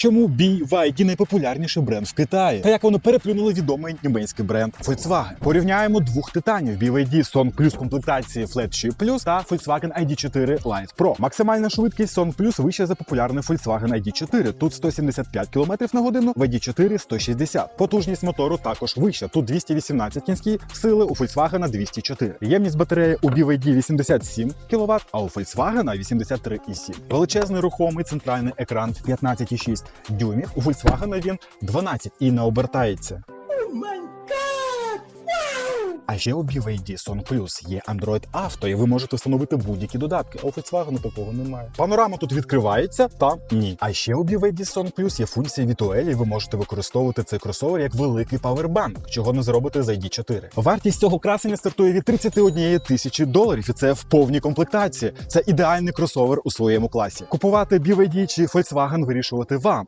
Чому BYD найпопулярніший бренд в Китаї? Та як вони переплюнули відомий німецький бренд Volkswagen? Порівняємо двох титанів BYD Song Plus комплектації Flat Plus та Volkswagen ID4 Light Pro. Максимальна швидкість Song Plus вища за популярний Volkswagen ID4. Тут 175 км на годину, в ID4 160. Потужність мотору також вища. Тут 218 кінські сили, у Volkswagen 204. Ємність батареї у BYD 87 кВт, а у Volkswagen 83,7. Величезний рухомий центральний екран 15,6 дюймів. У Volkswagen він 12 і не обертається. А ще у BYD Song Plus є Android Auto, і ви можете встановити будь-які додатки. У Volkswagen такого немає. Панорама тут відкривається та ні. А ще у BYD Song Plus є функція Vituel, і ви можете використовувати цей кросовер як великий павербанк, чого не зробите за ID4. Вартість цього красення стартує від 31 тисячі доларів, і це в повній комплектації. Це ідеальний кросовер у своєму класі. Купувати BYD чи Volkswagen вирішувати вам.